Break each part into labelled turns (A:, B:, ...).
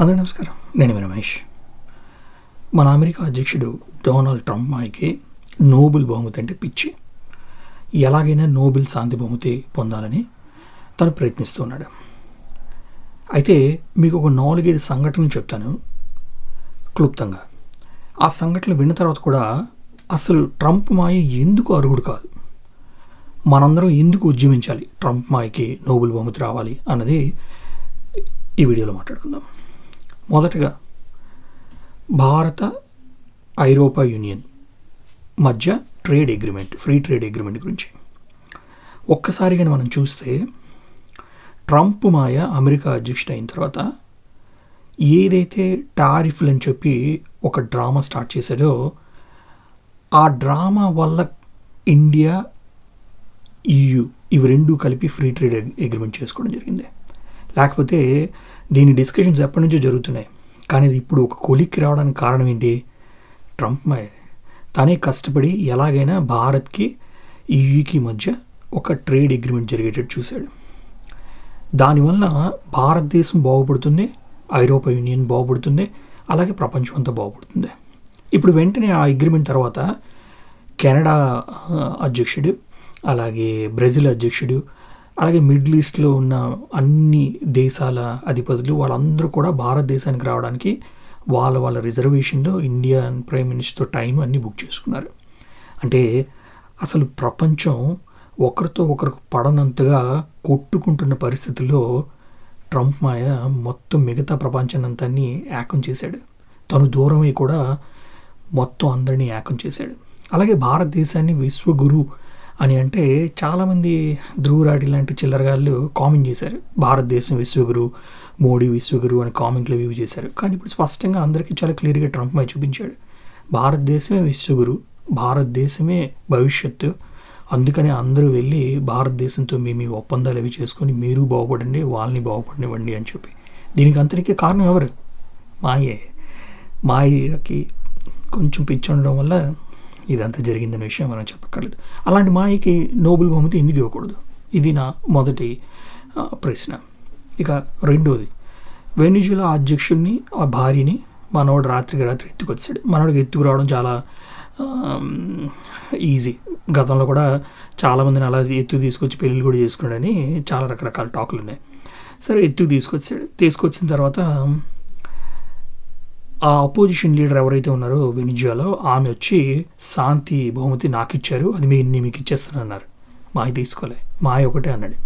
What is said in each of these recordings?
A: అందరూ నమస్కారం. నేను రమేష్. మన అమెరికా అధ్యక్షుడు డొనాల్డ్ ట్రంప్ మాయకి నోబెల్ బహుమతి అంటే పిచ్చి. ఎలాగైనా నోబెల్ శాంతి బహుమతి పొందాలని తను ప్రయత్నిస్తున్నాడు అయితే మీకు ఒక నాలుగైదు సంఘటనలు చెప్తాను క్లుప్తంగా. ఆ సంఘటనలు విన్న తర్వాత కూడా అసలు ట్రంప్ మాయ ఎందుకు అర్హుడు కాదు? మనందరం ఎందుకు ఉద్యమించాలి? ట్రంప్ మాయకి నోబెల్ బహుమతి రావాలి అన్నది ఈ వీడియోలో మాట్లాడుకుందాం. మొదటగా భారత ఐరోపా యూనియన్ మధ్య trade agreement free trade agreement గురించి. ఒక్కసారిగా మనం చూస్తే ట్రంప్ మాయ అమెరికా అధ్యక్షుడు అయిన తర్వాత ఏదైతే టారిఫ్లు అని చెప్పి ఒక డ్రామా స్టార్ట్ చేశాడో ఆ డ్రామా వల్ల ఇండియా ఈయు ఇవి రెండు కలిపి ఫ్రీ ట్రేడ్ అగ్రిమెంట్ చేసుకోవడం జరిగింది. లేకపోతే దీని డిస్కషన్స్ ఎప్పటి నుంచో జరుగుతున్నాయి. కానీ ఇది ఇప్పుడు ఒక కొలిక్కి రావడానికి కారణం ఏంటి? ట్రంప్ మై తనే కష్టపడి ఎలాగైనా భారత్కి ఈయూకి మధ్య ఒక ట్రేడ్ అగ్రిమెంట్ జరిగేటట్టు చూశాడు. దానివల్ల భారతదేశం బాగుపడుతుంది ఐరోపా యూనియన్ బాగుపడుతుంది అలాగే ప్రపంచం అంతా బాగుపడుతుంది. ఇప్పుడు వెంటనే ఆ అగ్రిమెంట్ తర్వాత కెనడా అధ్యక్షుడు అలాగే బ్రెజిల్ అధ్యక్షుడు అలాగే మిడిల్ ఈస్ట్లో ఉన్న అన్ని దేశాల అధిపతులు వాళ్ళందరూ కూడా భారతదేశానికి రావడానికి వాళ్ళ వాళ్ళ రిజర్వేషన్లో ఇండియన్ ప్రైమ్ మినిస్టర్ టైం అన్నీ బుక్ చేసుకున్నారు. అంటే అసలు ప్రపంచం ఒకరితో ఒకరు పడనంతగా కొట్టుకుంటున్న పరిస్థితుల్లో ట్రంప్ మాయ మొత్తం మిగతా ప్రపంచాన్నంతాన్ని ఏకం చేశాడు. తను దూరమై కూడా మొత్తం అందరినీ ఏకం చేశాడు. అలాగే భారతదేశాన్ని విశ్వగురు అని అంటే చాలామంది ధ్రువరాటి లాంటి చిల్లరగాళ్ళు కామెంట్ చేశారు. భారతదేశం విశ్వగురు మోడీ విశ్వగురు అని కామెంట్లు ఇవి చేశారు. కానీ ఇప్పుడు స్పష్టంగా అందరికీ చాలా క్లియర్గా ట్రంప్ మై చూపించాడు. భారతదేశమే విశ్వగురు భారతదేశమే భవిష్యత్తు. అందుకని అందరూ వెళ్ళి భారతదేశంతో మీ మీ ఒప్పందాలు అవి చేసుకొని మీరు బాగుపడండి వాళ్ళని బాగుపడనివ్వండి అని చెప్పి. దీనికి అంతటికీ కారణం ఎవరు? మాయే. మాయకి కొంచెం పిచ్చి ఉండడం వల్ల ఇదంతా జరిగిందనే విషయం మనం చెప్పక్కర్లేదు. అలాంటి మాయకి నోబెల్ బహుమతి ఎందుకు ఇవ్వకూడదు? ఇది నా మొదటి ప్రశ్న. ఇక రెండోది వెనిజులా అధ్యక్షుడిని ఆ భార్యని మనవాడు రాత్రికి రాత్రి ఎత్తుకొచ్చాడు. మనవాడికి ఎత్తుకురావడం చాలా ఈజీ. గతంలో కూడా చాలామందిని అలా ఎత్తుకు తీసుకొచ్చి పెళ్ళిళ్ళు కూడా చేసుకున్నాడని చాలా రకరకాల టాకులు ఉన్నాయి. సరే ఎత్తుకు తీసుకొచ్చాడు. తీసుకొచ్చిన తర్వాత ఆ అపోజిషన్ లీడర్ ఎవరైతే ఉన్నారో వెనిజువాలో ఆమె వచ్చి శాంతి బహుమతి నాకు ఇచ్చారు అది మీ నేను మీకు ఇచ్చేస్తానన్నారు మాయ తీసుకోలే మాయ ఒకటే అన్నాడు.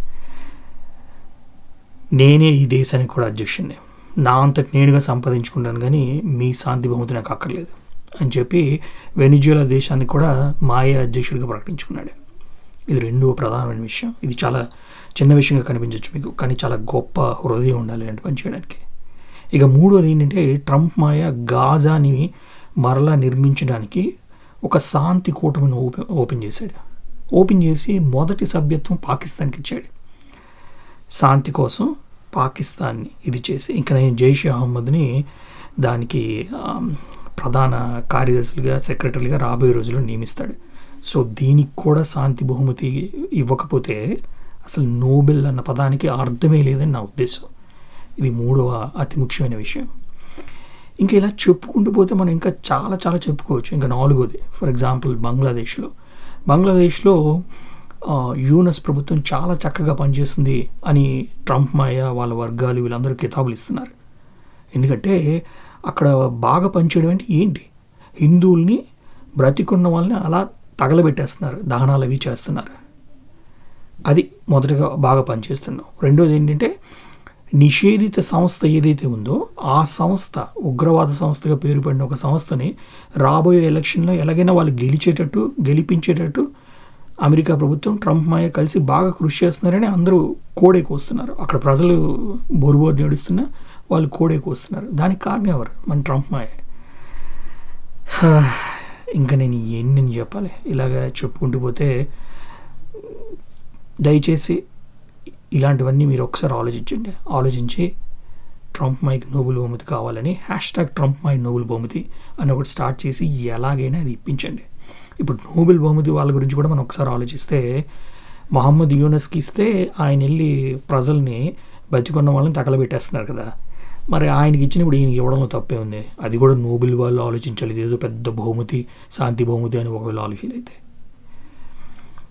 A: నేనే ఈ దేశానికి కూడా అధ్యక్షుడిని నా అంతటి నేనుగా సంపాదించుకుంటాను కానీ మీ శాంతి బహుమతి నాకు అక్కర్లేదు అని చెప్పి వెనిజువలా దేశాన్ని కూడా మాయ అధ్యక్షుడిగా ప్రకటించుకున్నాడు. ఇది రెండో ప్రధానమైన విషయం. ఇది చాలా చిన్న విషయంగా కనిపించవచ్చు మీకు కానీ చాలా గొప్ప హృదయం ఉండాలి అంటే పని చేయడానికి. ఇక మూడోది ఏంటంటే ట్రంప్ మాయ గాజాని మరలా నిర్మించడానికి ఒక శాంతి కూటమిని ఓపెన్ ఓపెన్ చేశాడు. ఓపెన్ చేసి మొదటి సభ్యత్వం పాకిస్తాన్కి ఇచ్చాడు. శాంతి కోసం పాకిస్తాన్ని ఇది చేసి ఇంకా నేను జైష్ అహ్మద్ని దానికి ప్రధాన కార్యదర్శులుగా సెక్రటరీగా రాబోయే రోజుల్లో నియమిస్తాడు. సో దీనికి కూడా శాంతి బహుమతి ఇవ్వకపోతే అసలు నోబెల్ అన్న పదానికి అర్థమే లేదని నా ఉద్దేశం. ఇది మూడవ అతి ముఖ్యమైన విషయం. ఇంకా ఇలా చెప్పుకుంటూ పోతే మనం ఇంకా చాలా చాలా చెప్పుకోవచ్చు. ఇంకా నాలుగోది ఫర్ ఎగ్జాంపుల్ బంగ్లాదేశ్లో. బంగ్లాదేశ్లో యూనస్ ప్రభుత్వం చాలా చక్కగా పనిచేస్తుంది అని ట్రంప్ మాయ వాళ్ళ వర్గాలు వీళ్ళందరూ కితాబులు ఇస్తున్నారు. ఎందుకంటే అక్కడ బాగా పనిచేయడం అంటే ఏంటి? హిందువుల్ని బ్రతికున్న వాళ్ళని అలా తగలబెట్టేస్తున్నారు దహనాలు అవి చేస్తున్నారు. అది మొదటగా బాగా పనిచేస్తున్నాం. రెండోది ఏంటంటే నిషేధిత సంస్థ ఏదైతే ఉందో ఆ సంస్థ ఉగ్రవాద సంస్థగా పేరు పడిన ఒక సంస్థని రాబోయే ఎలక్షన్లో ఎలాగైనా వాళ్ళు గెలిచేటట్టు గెలిపించేటట్టు అమెరికా ప్రభుత్వం ట్రంప్ మాయ కలిసి బాగా కృషి చేస్తున్నారని అందరూ కోడే కోస్తున్నారు. అక్కడ ప్రజలు బోరుబోరు నేడుస్తున్నా వాళ్ళు కోడే కోస్తున్నారు. దానికి కారణం ఎవరు? మన ట్రంప్ మాయ. ఇంకా నేను ఎన్ని చెప్పాలి? ఇలాగ చెప్పుకుంటూ పోతే దయచేసి ఇలాంటివన్నీ మీరు ఒకసారి ఆలోచించండి. ఆలోచించి ట్రంప్ మైక్ నోబుల్ బహుమతి కావాలని hashtag Trump Mike Nobel బహుమతి అని ఒకటి స్టార్ట్ చేసి ఎలాగైనా అది ఇప్పించండి. ఇప్పుడు నోబెల్ బహుమతి వాళ్ళ గురించి కూడా మనం ఒకసారి ఆలోచిస్తే మహమ్మద్ యూనస్కి ఇస్తే ఆయన వెళ్ళి ప్రజల్ని బతికున్న వాళ్ళని తగలబెట్టేస్తున్నారు కదా. మరి ఆయనకి ఇచ్చినప్పుడు ఈయనకి ఇవ్వడంలో తప్పే ఉంది. అది కూడా నోబెల్ వాళ్ళు ఆలోచించాలి. ఏదో పెద్ద బహుమతి శాంతి బహుమతి అని ఒకవేళ ఆలోచన అయితే.